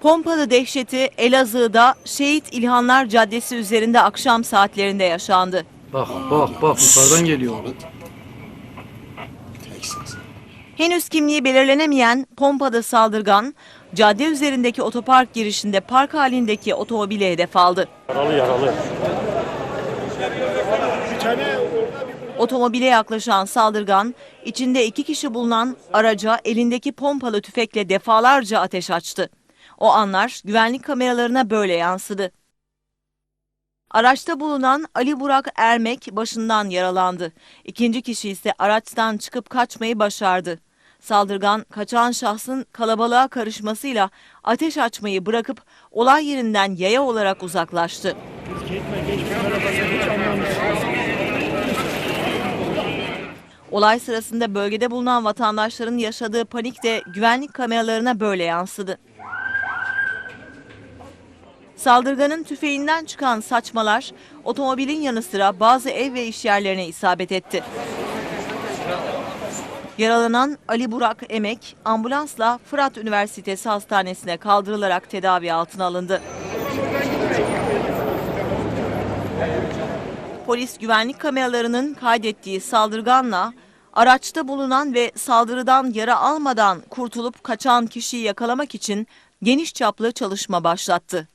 Pompalı dehşeti Elazığ'da Şehit İlhanlar Caddesi üzerinde akşam saatlerinde yaşandı. Bak bak bak yukarıdan geliyor. Henüz kimliği belirlenemeyen pompalı saldırgan, cadde üzerindeki otopark girişinde park halindeki otomobile hedef aldı. Yaralı yaralı. Otomobile yaklaşan saldırgan, içinde iki kişi bulunan araca elindeki pompalı tüfekle defalarca ateş açtı. O anlar güvenlik kameralarına böyle yansıdı. Araçta bulunan Ali Burak Ermek başından yaralandı. İkinci kişi ise araçtan çıkıp kaçmayı başardı. Saldırgan kaçan şahsın kalabalığa karışmasıyla ateş açmayı bırakıp olay yerinden yaya olarak uzaklaştı. Olay sırasında bölgede bulunan vatandaşların yaşadığı panik de güvenlik kameralarına böyle yansıdı. Saldırganın tüfeğinden çıkan saçmalar otomobilin yanı sıra bazı ev ve iş yerlerine isabet etti. Yaralanan Ali Burak Emek ambulansla Fırat Üniversitesi Hastanesi'ne kaldırılarak tedavi altına alındı. Polis güvenlik kameralarının kaydettiği saldırganla araçta bulunan ve saldırıdan yara almadan kurtulup kaçan kişiyi yakalamak için geniş çaplı çalışma başlattı.